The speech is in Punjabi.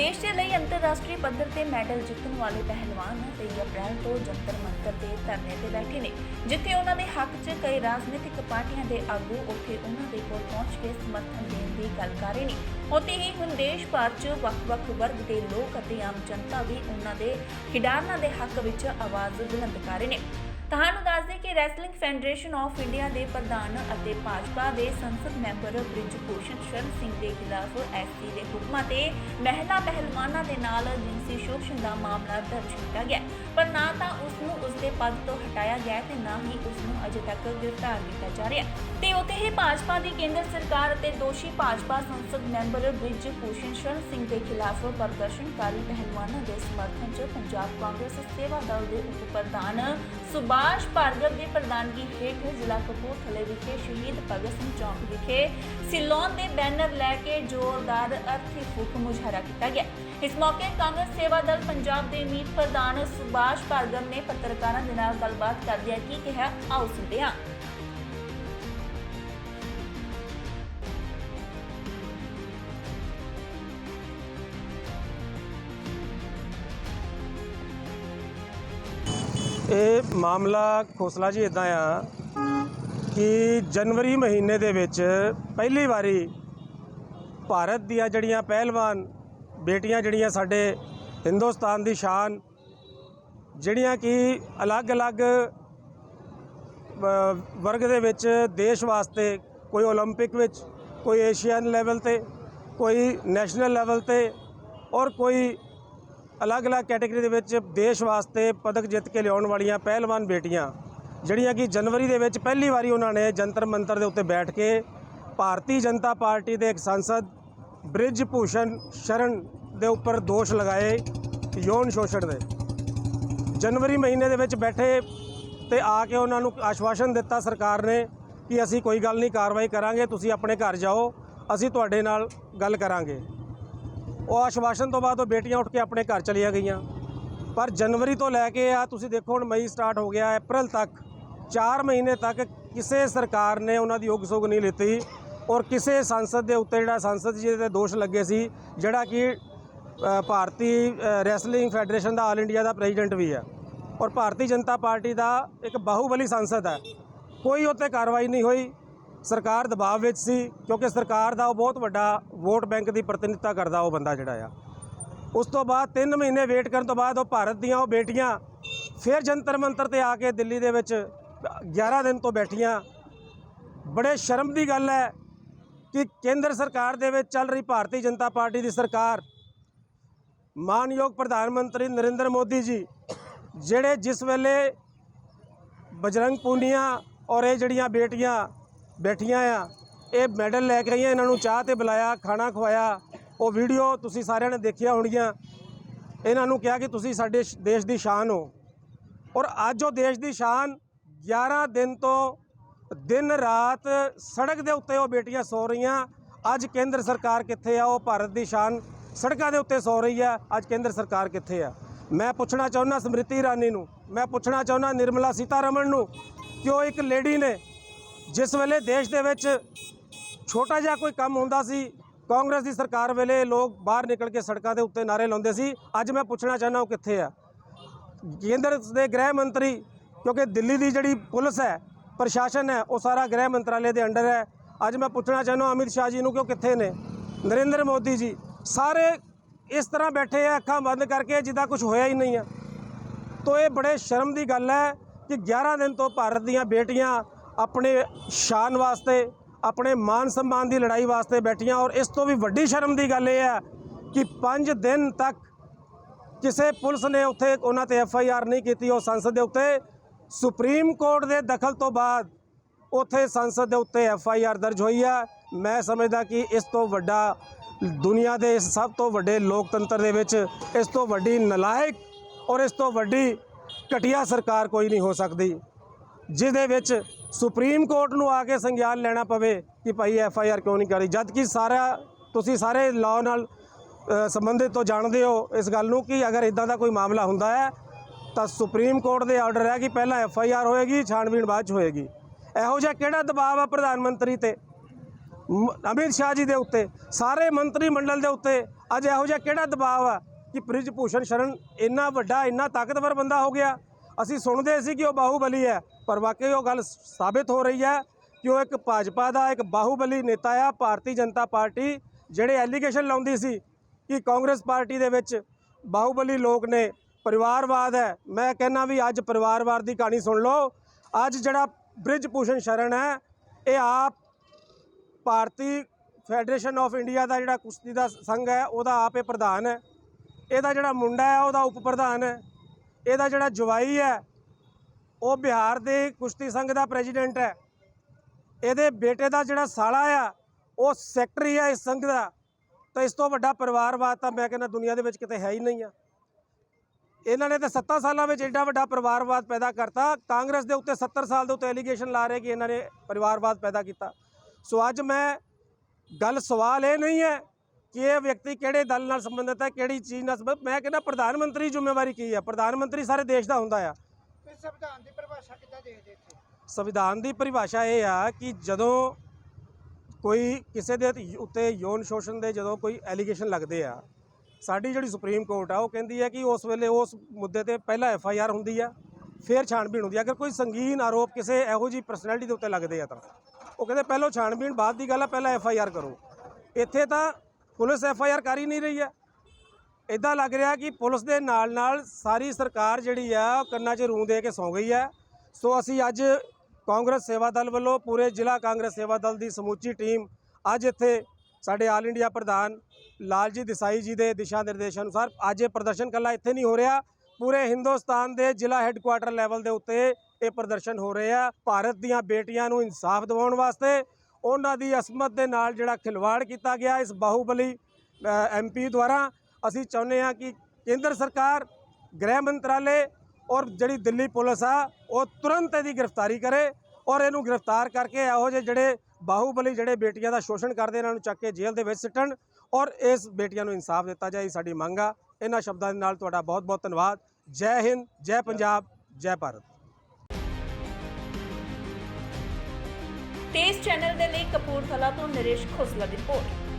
ਦੇਸ਼ ਦੇ ਲਈ ਅੰਤਰਰਾਸ਼ਟਰੀ ਪੱਧਰ ਤੇ ਮੈਡਲ ਜਿੱਤਣ ਵਾਲੇ ਪਹਿਲਵਾਨ 23 ਅਪ੍ਰੈਲ ਤੋਂ ਜੰਤਰ ਮੰਤਰ ਦੇ ਧਰਨੇ ਤੇ ਬੈਠੇ ਨੇ, ਜਿੱਥੇ ਉਹਨਾਂ ਦੇ ਹੱਕ 'ਚ ਕਈ ਰਾਜਨੀਤਿਕ ਪਾਰਟੀਆਂ ਦੇ ਆਗੂ ਉੱਥੇ ਉਹਨਾਂ ਦੇ ਕੋਲ ਪਹੁੰਚ ਕੇ ਸਮਰਥਨ ਦੇਣ ਦੀ ਗੱਲ ਕਰ ਰਹੇ ਨੇ। ਉੱਥੇ ਹੀ ਹੁਣ ਦੇਸ਼ ਭਰ 'ਚ ਵੱਖ-ਵੱਖ ਵਰਗ ਦੇ ਲੋਕ ਅਤੇ ਆਮ ਜਨਤਾ ਵੀ ਉਹਨਾਂ ਦੇ ਖਿਡਾਰਨਾਂ ਦੇ ਹੱਕ ਵਿੱਚ ਆਵਾਜ਼ ਬੁਲੰਦ ਕਰ ਰਹੇ ਨੇ। ਤੁਹਾਨੂੰ ਦੱਸ ਦੇ ਕਿ ਰੈਸਲਿੰਗ ਫੈਡਰੇਸ਼ਨ ਆਫ ਇੰਡੀਆ ਦੇ ਪ੍ਰਧਾਨ ਅਤੇ ਭਾਜਪਾ ਦੇ ਸੰਸਦ ਮੈਂਬਰ ਬ੍ਰਿਜ ਭੂਸ਼ਣ ਸ਼ਰਨ ਸਿੰਘ ਦੇ ਖਿਲਾਫ ਐਸਪੀ ਦੇ ਹੁਕਮਾਂ ਤੇ ਮਹਿਲਾ ਪਹਿਲਵਾਨਾਂ ਦੇ ਨਾਲ ਜਿਨਸੀ ਸ਼ੋਸ਼ਣ ਦਾ ਮਾਮਲਾ ਦਰਜ ਕੀਤਾ ਗਿਆ। ਪਰ ਨਾ ਤਾਂ ਉਸ ਨੂੰ ਉਸ ਦੇ ਪਦ ਤੋਂ ਹਟਾਇਆ ਗਿਆ ਤੇ ਨਾ ਹੀ ਉਸ ਨੂੰ ਅਜੇ ਤੱਕ ਗ੍ਰਿਫਤਾਰ ਕੀਤਾ ਜਾ ਰਿਹਾ। ਤੇ ਉੱਥੇ ਹੀ ਭਾਜਪਾ ਦੀ ਕੇਂਦਰ ਸਰਕਾਰ ਅਤੇ ਦੋਸ਼ੀ ਭਾਜਪਾ ਸੰਸਦ ਮੈਂਬਰ ਬ੍ਰਿਜ ਭੂਸ਼ਣ ਸ਼ਰਨ ਸਿੰਘ ਦੇ ਖਿਲਾਫ ਪ੍ਰਦਰਸ਼ਨਕਾਰੀ ਪਹਿਲਵਾਨਾਂ ਦੇ ਸਮਰਥਨ 'ਚ ਪੰਜਾਬ ਕਾਂਗਰਸ ਸੇਵਾ ਦਲ ਦੇ ਉਪ ਪ੍ਰਧਾਨ ਸੁਭਾਸ਼ ਭਾਰਗਵ ਦੀ ਪ੍ਰਧਾਨਗੀ ਹੇਠ ਜ਼ਿਲ੍ਹਾ ਕਪੂਰਥਲੇ ਵਿਖੇ ਸ਼ਹੀਦ ਭਗਤ ਸਿੰਘ ਚੌਂਕ ਵਿਖੇ ਸਿਲੋਨ ਦੇ ਬੈਨਰ ਲੈ ਕੇ ਜ਼ੋਰਦਾਰ ਅਰਥੀ ਫੂਕ ਮੁਜ਼ਾਹਰਾ ਕੀਤਾ ਗਿਆ। ਇਸ ਮੌਕੇ ਕਾਂਗਰਸ ਸੇਵਾ ਦਲ ਪੰਜਾਬ ਦੇ ਮੀਤ ਪ੍ਰਧਾਨ ਸੁਭਾਸ਼ ਭਾਰਗਵ ਨੇ ਪੱਤਰਕਾਰਾਂ ਦੇ ਨਾਲ ਗੱਲਬਾਤ ਕਰਦਿਆਂ ਕੀ ਕਿਹਾ, ਆਓ ਸੁਣਦੇ ਹਾਂ। ਇਹ ਮਾਮਲਾ ਖੋਸਲਾ ਜੀ ਇਦਾਂ ਆ ਕਿ ਜਨਵਰੀ ਮਹੀਨੇ ਦੇ ਵਿੱਚ ਪਹਿਲੀ ਵਾਰੀ ਭਾਰਤ ਦੀਆਂ ਜਿਹੜੀਆਂ ਪਹਿਲਵਾਨ ਬੇਟੀਆਂ ਜਿਹੜੀਆਂ ਸਾਡੇ ਹਿੰਦੁਸਤਾਨ ਦੀ ਸ਼ਾਨ ਜਿਹੜੀਆਂ ਕਿ ਅਲੱਗ-ਅਲੱਗ ਅ, ਵਰਗ ਦੇ ਵਿੱਚ ਦੇਸ਼ ਵਾਸਤੇ ਕੋਈ 올림픽 ਵਿੱਚ ਕੋਈ ਏਸ਼ੀਅਨ ਲੈਵਲ ਤੇ ਕੋਈ ਨੈਸ਼ਨਲ ਲੈਵਲ ਤੇ ਔਰ ਕੋਈ ਅਲੱਗ-ਅਲੱਗ ਕੈਟਾਗਰੀ ਦੇ ਵਿੱਚ ਦੇਸ਼ ਵਾਸਤੇ ਪਦਕ ਜਿੱਤ ਕੇ ਲਿਆਉਣ ਵਾਲੀਆਂ ਪਹਿਲਵਾਨ ਬੇਟੀਆਂ, ਜਿਹੜੀਆਂ ਕਿ ਜਨਵਰੀ ਦੇ ਵਿੱਚ ਪਹਿਲੀ ਵਾਰੀ ਉਹਨਾਂ ਨੇ ਜੰਤਰ ਮੰਤਰ ਦੇ ਉੱਤੇ ਬੈਠ ਕੇ ਭਾਰਤੀ ਜਨਤਾ ਪਾਰਟੀ ਦੇ ਇੱਕ ਸੰਸਦ ਬ੍ਰਿਜ ਭੂਸ਼ਣ ਸ਼ਰਨ ਦੇ ਉੱਪਰ ਦੋਸ਼ ਲਗਾਏ ਯੌਨ ਸ਼ੋਸ਼ਣ ਦੇ। ਜਨਵਰੀ ਮਹੀਨੇ ਦੇ ਵਿੱਚ ਬੈਠੇ ਤੇ ਆ ਕੇ ਉਹਨਾਂ ਨੂੰ ਆਸ਼ਵਾਸਨ ਦਿੱਤਾ ਸਰਕਾਰ ਨੇ ਕਿ ਅਸੀਂ ਕੋਈ ਗੱਲ ਨਹੀਂ, ਕਾਰਵਾਈ ਕਰਾਂਗੇ, ਤੁਸੀਂ ਆਪਣੇ ਘਰ ਜਾਓ, ਅਸੀਂ ਤੁਹਾਡੇ ਨਾਲ ਗੱਲ ਕਰਾਂਗੇ। ਉਹ ਆਸ਼ਵਾਸਨ ਤੋਂ ਬਾਅਦ ਉਹ ਬੇਟੀਆਂ ਉੱਠ ਕੇ ਆਪਣੇ ਘਰ ਚਲੀਆਂ ਗਈਆਂ। ਪਰ ਜਨਵਰੀ ਤੋਂ ਲੈ ਕੇ ਆ, ਤੁਸੀਂ ਦੇਖੋ ਹੁਣ ਮਈ ਸਟਾਰਟ ਹੋ ਗਿਆ, ਅਪ੍ਰੈਲ ਤੱਕ 4 ਮਹੀਨੇ ਤੱਕ ਕਿਸੇ ਸਰਕਾਰ ਨੇ ਉਹਨਾਂ ਦੀ ਉਗ ਸੁਗ ਨਹੀਂ ਲਿੱਤੀ ਔਰ ਕਿਸੇ ਸੰਸਦ ਦੇ ਉੱਤੇ ਜਿਹੜਾ ਸੰਸਦ ਜੀ ਦੇ ਦੋਸ਼ ਲੱਗੇ ਸੀ, ਜਿਹੜਾ ਕਿ ਭਾਰਤੀ ਰੈਸਲਿੰਗ ਫੈਡਰੇਸ਼ਨ ਦਾ ਆਲ ਇੰਡੀਆ ਦਾ ਪ੍ਰੈਜ਼ੀਡੈਂਟ ਵੀ ਹੈ। ਔਰ ਭਾਰਤੀ ਜਨਤਾ ਪਾਰਟੀ ਦਾ ਇੱਕ ਬਾਹੂਬਲੀ ਸੰਸਦ ਹੈ। ਕੋਈ ਉੱਤੇ ਕਾਰਵਾਈ ਨਹੀਂ ਹੋਈ। ਸਰਕਾਰ ਦਬਾਅ ਵਿੱਚ ਸੀ ਕਿਉਂਕਿ ਸਰਕਾਰ ਦਾ ਉਹ ਬਹੁਤ ਵੱਡਾ ਵੋਟ ਬੈਂਕ ਦੀ ਪ੍ਰਤੀਨਿਧਤਾ ਕਰਦਾ ਉਹ ਬੰਦਾ ਜਿਹੜਾ ਆ। ਉਸ ਤੋਂ ਬਾਅਦ 3 ਮਹੀਨੇ ਵੇਟ ਕਰਨ ਤੋਂ ਬਾਅਦ ਉਹ ਭਾਰਤ ਦੀਆਂ ਉਹ ਬੇਟੀਆਂ ਫਿਰ ਜੰਤਰ ਮੰਤਰ ਤੇ ਆ ਕੇ ਦਿੱਲੀ ਦੇ ਵਿੱਚ 11 ਦਿਨ ਤੋਂ ਬੈਠੀਆਂ। ਬੜੇ ਸ਼ਰਮ ਦੀ ਗੱਲ ਹੈ ਕਿ ਕੇਂਦਰ ਸਰਕਾਰ ਦੇ ਵਿੱਚ ਚੱਲ ਰਹੀ ਭਾਰਤੀ ਜਨਤਾ ਪਾਰਟੀ ਦੀ ਸਰਕਾਰ, ਮਾਨਯੋਗ ਪ੍ਰਧਾਨ ਮੰਤਰੀ ਨਰਿੰਦਰ ਮੋਦੀ ਜੀ, ਜਿਹੜੇ ਜਿਸ ਵੇਲੇ ਬਜਰੰਗ ਪੂਨੀਆ ਔਰ ਇਹ ਜਿਹੜੀਆਂ ਬੇਟੀਆਂ ਬੈਠੀਆਂ ਆ। ਇਹ ਮੈਡਲ ਲੈ ਕੇ ਆਈਆਂ, ਇਹਨਾਂ ਨੂੰ ਚਾਹ ਤੇ ਬੁਲਾਇਆ, ਖਾਣਾ ਖਵਾਇਆ। ਉਹ ਵੀਡੀਓ ਤੁਸੀਂ ਸਾਰਿਆਂ ਨੇ ਦੇਖਿਆ ਹੋਣਗੀਆਂ। ਇਹਨਾਂ ਨੂੰ ਕਿਹਾ ਕਿ ਤੁਸੀਂ ਸਾਡੇ ਦੇਸ਼ ਦੀ ਸ਼ਾਨ ਹੋ। ਔਰ ਅੱਜ ਉਹ ਦੇਸ਼ ਦੀ ਸ਼ਾਨ 11 ਦਿਨ ਤੋਂ ਦਿਨ ਰਾਤ ਸੜਕ ਦੇ ਉੱਤੇ ਉਹ ਬੇਟੀਆਂ ਸੌ ਰਹੀਆਂ। ਅੱਜ ਕੇਂਦਰ ਸਰਕਾਰ ਕਿੱਥੇ ਆ? ਉਹ ਭਾਰਤ ਦੀ ਸ਼ਾਨ ਸੜਕਾਂ ਦੇ ਉੱਤੇ ਸੌ ਰਹੀ ਆ। ਅੱਜ ਕੇਂਦਰ ਸਰਕਾਰ ਕਿੱਥੇ ਆ? ਮੈਂ ਪੁੱਛਣਾ ਚਾਹੁੰਦਾ ਸਮ੍ਰਿਤੀ ਇਰਾਨੀ ਨੂੰ, ਮੈਂ ਪੁੱਛਣਾ ਚਾਹੁੰਦਾ ਨਿਰਮਲਾ ਸੀਤਾਰਮਨ ਨੂੰ ਕਿ ਉਹ ਇੱਕ ਲੇਡੀ ਨੇ ਜਿਸ ਵੇਲੇ ਦੇਸ਼ ਦੇ ਵਿੱਚ ਛੋਟਾ ਜਿਹਾ ਕੋਈ ਕੰਮ ਹੁੰਦਾ ਸੀ, ਕਾਂਗਰਸ ਦੀ ਸਰਕਾਰ ਵੇਲੇ ਲੋਕ ਬਾਹਰ ਨਿਕਲ ਕੇ ਸੜਕਾਂ ਦੇ ਉੱਤੇ ਨਾਰੇ ਲਾਉਂਦੇ ਸੀ, ਅੱਜ ਮੈਂ ਪੁੱਛਣਾ ਚਾਹੁੰਦਾ ਉਹ ਕਿੱਥੇ ਆ? ਕੇਂਦਰ ਦੇ ਗ੍ਰਹਿ ਮੰਤਰੀ, ਕਿਉਂਕਿ ਦਿੱਲੀ ਦੀ ਜਿਹੜੀ ਪੁਲਿਸ ਹੈ, ਪ੍ਰਸ਼ਾਸਨ ਹੈ, ਉਹ ਸਾਰਾ ਗ੍ਰਹਿ ਮੰਤਰਾਲੇ ਦੇ ਅੰਡਰ ਹੈ। ਅੱਜ ਮੈਂ ਪੁੱਛਣਾ ਚਾਹੁੰਦਾ ਅਮਿਤ ਸ਼ਾਹ ਜੀ ਨੂੰ ਕਿ ਉਹ ਕਿੱਥੇ ਨੇ? ਨਰਿੰਦਰ ਮੋਦੀ ਜੀ, ਸਾਰੇ ਇਸ ਤਰ੍ਹਾਂ ਬੈਠੇ ਆ, ਅੱਖਾਂ ਬੰਦ ਕਰਕੇ ਜਿੱਦਾਂ ਕੁਝ ਹੋਇਆ ਹੀ ਨਹੀਂ ਆ। ਤੋ ਇਹ ਬੜੇ ਸ਼ਰਮ ਦੀ ਗੱਲ ਹੈ ਕਿ 11 ਦਿਨ ਤੋਂ ਭਾਰਤ ਦੀਆਂ ਬੇਟੀਆਂ ਆਪਣੇ ਸ਼ਾਨ ਵਾਸਤੇ, ਆਪਣੇ ਮਾਨ ਸਨਮਾਨ ਦੀ ਲੜਾਈ ਵਾਸਤੇ ਬੈਠੀਆਂ ਔਰ ਇਸ ਤੋਂ ਵੀ ਵੱਡੀ ਸ਼ਰਮ ਦੀ ਗੱਲ ਇਹ ਹੈ ਕਿ 5 ਦਿਨ ਤੱਕ ਕਿਸੇ ਪੁਲਿਸ ਨੇ ਉੱਥੇ ਉਹਨਾਂ ਤੇ ਐਫ ਆਈ ਆਰ ਨਹੀਂ ਕੀਤੀ, ਉਹ ਸੰਸਦ ਦੇ ਉੱਤੇ। ਸੁਪਰੀਮ ਕੋਰਟ ਦੇ ਦਖਲ ਤੋਂ ਬਾਅਦ ਉੱਥੇ ਸੰਸਦ ਦੇ ਉੱਤੇ ਐਫ ਆਈ ਆਰ ਦਰਜ ਹੋਈ ਹੈ। ਮੈਂ ਸਮਝਦਾ ਕਿ ਇਸ ਤੋਂ ਵੱਡਾ ਦੁਨੀਆ ਦੇ ਇਸ ਸਭ ਤੋਂ ਵੱਡੇ ਲੋਕਤੰਤਰ ਦੇ ਵਿੱਚ ਇਸ ਤੋਂ ਵੱਡੀ ਨਲਾਇਕ ਔਰ ਇਸ ਤੋਂ ਵੱਡੀ ਘਟੀਆ ਸਰਕਾਰ ਕੋਈ ਨਹੀਂ ਹੋ ਸਕਦੀ। ਜਿਹਦੇ ਵਿੱਚ ਸੁਪਰੀਮ ਕੋਰਟ ਨੂੰ ਆ ਕੇ ਸੰਗਿਆਨ ਲੈਣਾ ਪਵੇ ਕਿ ਭਾਈ ਐਫ ਆਈ ਆਰ ਕਿਉਂ ਨਹੀਂ ਕਰੀ। ਜਦ ਕਿ ਸਾਰਾ, ਤੁਸੀਂ ਸਾਰੇ ਲਾਅ ਨਾਲ ਸੰਬੰਧਿਤ ਤੋਂ ਜਾਣਦੇ ਹੋ ਇਸ ਗੱਲ ਨੂੰ ਕਿ ਅਗਰ ਇਦਾਂ ਦਾ ਕੋਈ ਮਾਮਲਾ ਹੁੰਦਾ ਹੈ, ਤਾਂ ਸੁਪਰੀਮ ਕੋਰਟ ਦੇ ਆਰਡਰ ਹੈ ਕਿ ਪਹਿਲਾਂ ਐਫ ਆਈ ਆਰ ਹੋਏਗੀ ਛਾਣਬੀਣ ਬਾਅਦ ਚ ਹੋਏਗੀ। ਇਹੋ ਜਿਹਾ ਕਿਹੜਾ ਦਬਾਅ ਆ ਪ੍ਰਧਾਨ ਮੰਤਰੀ ਤੇ? ਮ- ਅਮਿਤ ਸ਼ਾਹ ਜੀ ਦੇ ਉੱਤੇ, ਸਾਰੇ ਮੰਤਰੀ ਮੰਡਲ ਦੇ ਉੱਤੇ ਅੱਜ ਇਹੋ ਜਿਹਾ ਕਿਹੜਾ ਦਬਾਅ ਆ ਕਿ ਬ੍ਰਿਜ ਭੂਸ਼ਣ ਸ਼ਰਨ ਇੰਨਾ ਵੱਡਾ, ਇੰਨਾ ਤਾਕਤਵਰ ਬੰਦਾ ਹੋ ਗਿਆ? ਅਸੀਂ ਸੁਣਦੇ ਸੀ ਕਿ ਉਹ ਬਾਹੂਬਲੀ ਹੈ। ਪਰ ਵਾਕਈ ਉਹ ਗੱਲ ਸਾਬਿਤ ਹੋ ਰਹੀ ਹੈ ਕਿ ਉਹ ਇੱਕ ਭਾਜਪਾ ਦਾ ਇੱਕ ਬਾਹੂਬਲੀ ਨੇਤਾ ਆ, ਭਾਰਤੀ ਜਨਤਾ ਪਾਰਟੀ ਜਿਹੜੇ ਐਲੀਗੇਸ਼ਨ ਲਾਉਂਦੀ ਸੀ ਕਿ ਕਾਂਗਰਸ ਪਾਰਟੀ ਦੇ ਵਿੱਚ ਬਾਹੂਬਲੀ ਲੋਕ ਨੇ, ਪਰਿਵਾਰਵਾਦ ਹੈ। ਮੈਂ ਕਹਿੰਨਾ ਵੀ ਅੱਜ ਪਰਿਵਾਰਵਾਦ ਦੀ ਕਹਾਣੀ ਸੁਣ ਲਓ। ਅੱਜ ਜਿਹੜਾ ਬ੍ਰਿਜ ਭੂਸ਼ਣ ਸ਼ਰਨ ਹੈ, ਇਹ ਆਪ ਭਾਰਤੀ ਫੈਡਰੇਸ਼ਨ ਆਫ ਇੰਡੀਆ ਦਾ ਜਿਹੜਾ ਕੁਸ਼ਤੀ ਦਾ ਸੰਘ ਹੈ, ਉਹਦਾ ਆਪ ਇਹ ਪ੍ਰਧਾਨ ਹੈ। ਇਹਦਾ ਜਿਹੜਾ ਮੁੰਡਾ ਹੈ, ਉਹਦਾ ਉਪ ਪ੍ਰਧਾਨ ਹੈ। ਇਹਦਾ ਜਿਹੜਾ ਜਵਾਈ ਹੈ ਉਹ ਬਿਹਾਰ ਦੇ ਕੁਸ਼ਤੀ ਸੰਘ ਦਾ ਪ੍ਰੈਜ਼ੀਡੈਂਟ ਹੈ। ਇਹਦੇ ਬੇਟੇ ਦਾ ਜਿਹੜਾ ਸਾਲਾ ਆ, ਉਹ ਸੈਕਟਰੀ ਆ ਇਸ ਸੰਘ ਦਾ। ਤਾਂ ਇਸ ਤੋਂ ਵੱਡਾ ਪਰਿਵਾਰਵਾਦ ਤਾਂ ਮੈਂ ਕਹਿੰਦਾ ਦੁਨੀਆ ਦੇ ਵਿੱਚ ਕਿਤੇ ਹੈ ਹੀ ਨਹੀਂ ਆ। ਇਹਨਾਂ ਨੇ ਤਾਂ 7 ਸਾਲਾਂ ਵਿੱਚ ਐਡਾ ਵੱਡਾ ਪਰਿਵਾਰਵਾਦ ਪੈਦਾ ਕਰਤਾ। ਕਾਂਗਰਸ ਦੇ ਉੱਤੇ 70 ਸਾਲ ਦੇ ਉੱਤੇ ਐਲੀਗੇਸ਼ਨ ਲਾ ਰਹੇ ਕਿ ਇਹਨਾਂ ਨੇ ਪਰਿਵਾਰਵਾਦ ਪੈਦਾ ਕੀਤਾ। ਸੋ ਅੱਜ ਮੈਂ ਗੱਲ ਸਵਾਲ ਇਹ ਨਹੀਂ ਹੈ ਕਿ ਇਹ ਵਿਅਕਤੀ ਕਿਹੜੇ ਦਲ ਨਾਲ ਸੰਬੰਧਿਤ ਹੈ, ਕਿਹੜੀ ਚੀਜ਼ ਨਾਲ ਸੰਬੰਧਿਤ। ਮੈਂ ਕਹਿੰਦਾ ਪ੍ਰਧਾਨ ਮੰਤਰੀ ਜ਼ਿੰਮੇਵਾਰੀ ਕੀ ਹੈ? ਪ੍ਰਧਾਨ ਮੰਤਰੀ ਸਾਰੇ ਦੇਸ਼ ਦਾ ਹੁੰਦਾ ਆ। ਸੰਵਿਧਾਨ ਦੀ ਪਰਿਭਾਸ਼ਾ ਕਿੱਦਾਂ ਦੇਖਦੇ ਇੱਥੇ? ਸੰਵਿਧਾਨ ਦੀ ਪਰਿਭਾਸ਼ਾ ਇਹ ਆ ਕਿ ਜਦੋਂ ਕੋਈ ਕਿਸੇ ਦੇ ਉੱਤੇ ਯੋਨ ਸ਼ੋਸ਼ਣ ਦੇ ਜਦੋਂ ਕੋਈ ਐਲੀਗੇਸ਼ਨ ਲੱਗਦੇ ਆ, ਸਾਡੀ ਜਿਹੜੀ ਸੁਪਰੀਮ ਕੋਰਟ ਆ, ਉਹ ਕਹਿੰਦੀ ਹੈ ਕਿ ਉਸ ਵੇਲੇ ਉਸ ਮੁੱਦੇ ਤੇ ਪਹਿਲਾਂ ਐਫ ਆਈ ਆਰ ਹੁੰਦੀ ਆ, ਫਿਰ ਛਾਣਬੀਣ ਹੁੰਦੀ ਆ। ਅਗਰ ਕੋਈ ਸੰਗੀਨ ਆਰੋਪ ਕਿਸੇ ਇਹੋ ਜੀ ਪਰਸਨੈਲਿਟੀ ਦੇ ਉੱਤੇ ਲੱਗਦੇ ਆ ਤਾਂ, ਉਹ ਕਹਿੰਦੇ ਪਹਿਲਾਂ ਛਾਣਬੀਣ, ਬਾਅਦ ਦੀ ਗੱਲ ਆ, ਪਹਿਲਾਂ ਐਫ ਆਈ ਆਰ ਕਰੋ। ਇੱਥੇ ਤਾਂ ਪੁਲਿਸ ਐਫ ਆਈ ਆਰ ਕਰ ਹੀ ਨਹੀਂ ਰਹੀ ਹੈ ਇਦਾਂ ਲੱਗ ਰਿਹਾ ਕਿ ਪੁਲਿਸ ਦੇ ਨਾਲ ਨਾਲ ਸਾਰੀ ਸਰਕਾਰ ਜਿਹੜੀ ਆ, ਉਹ ਕੰਨਾਂ 'ਚ ਰੂੰ ਦੇ ਕੇ ਸੌਂ ਗਈ ਹੈ ਸੋ ਅਸੀਂ ਅੱਜ ਕਾਂਗਰਸ ਸੇਵਾ ਦਲ ਵੱਲੋਂ ਪੂਰੇ ਜ਼ਿਲ੍ਹਾ ਕਾਂਗਰਸ ਸੇਵਾ ਦਲ ਦੀ ਸਮੁੱਚੀ ਟੀਮ ਅੱਜ ਇੱਥੇ ਸਾਡੇ ਆਲ ਇੰਡੀਆ ਪ੍ਰਧਾਨ ਲਾਲਜੀ ਦੇਸਾਈ ਜੀ ਦੇ ਦਿਸ਼ਾ ਨਿਰਦੇਸ਼ਾਂ ਅਨੁਸਾਰ ਅੱਜ ਇਹ ਪ੍ਰਦਰਸ਼ਨ ਕੱਲਾ ਇੱਥੇ ਨਹੀਂ ਹੋ ਰਿਹਾ। ਪੂਰੇ ਹਿੰਦੁਸਤਾਨ ਦੇ ਜ਼ਿਲ੍ਹਾ ਹੈੱਡਕੁਆਟਰ ਲੈਵਲ ਦੇ ਉੱਤੇ ਇਹ ਪ੍ਰਦਰਸ਼ਨ ਹੋ ਰਹੇ ਆ। ਭਾਰਤ ਦੀਆਂ ਬੇਟੀਆਂ ਨੂੰ ਇਨਸਾਫ ਦਿਵਾਉਣ ਵਾਸਤੇ ਉਹਨਾਂ ਦੀ ਅਸਮਤ ਦੇ ਨਾਲ ਜਿਹੜਾ ਖਿਲਵਾੜ ਕੀਤਾ ਗਿਆ ਇਸ ਬਾਹੂਬਲੀ ਐਮਪੀ ਦੁਆਰਾ। ਅਸੀਂ ਚਾਹੁੰਦੇ ਹਾਂ ਕਿ ਕੇਂਦਰ ਸਰਕਾਰ, ਗ੍ਰਹਿ ਮੰਤਰਾਲੇ ਔਰ ਜਿਹੜੀ ਦਿੱਲੀ ਪੁਲਿਸ ਆ, ਉਹ ਤੁਰੰਤ ਇਹਦੀ ਗ੍ਰਿਫਤਾਰੀ ਕਰੇ ਔਰ ਇਹਨੂੰ ਗ੍ਰਿਫਤਾਰ ਕਰਕੇ ਇਹੋ ਜਿਹੇ ਜਿਹੜੇ ਬਾਹੂਬਲੀ ਜਿਹੜੇ ਬੇਟੀਆਂ ਦਾ ਸ਼ੋਸ਼ਣ ਕਰਦੇ ਇਹਨਾਂ ਨੂੰ ਚੱਕ ਕੇ ਜੇਲ੍ਹ ਦੇ ਵਿੱਚ ਸਿੱਟਣ ਔਰ ਇਸ ਬੇਟੀਆਂ ਨੂੰ ਇਨਸਾਫ ਦਿੱਤਾ ਜਾਏ ਸਾਡੀ ਮੰਗ ਆ। ਇਹਨਾਂ ਸ਼ਬਦਾਂ ਦੇ ਨਾਲ ਤੁਹਾਡਾ ਬਹੁਤ ਬਹੁਤ ਧੰਨਵਾਦ। ਜੈ ਹਿੰਦ, ਜੈ ਪੰਜਾਬ, ਜੈ ਭਾਰਤ। ਤੇਜ਼ ਚੈਨਲ ਦੇ ਲਈ ਕਪੂਰਥਲਾ ਤੋਂ ਨਰੇਸ਼ ਖੋਸਲਾ ਦੀ ਰਿਪੋਰਟ।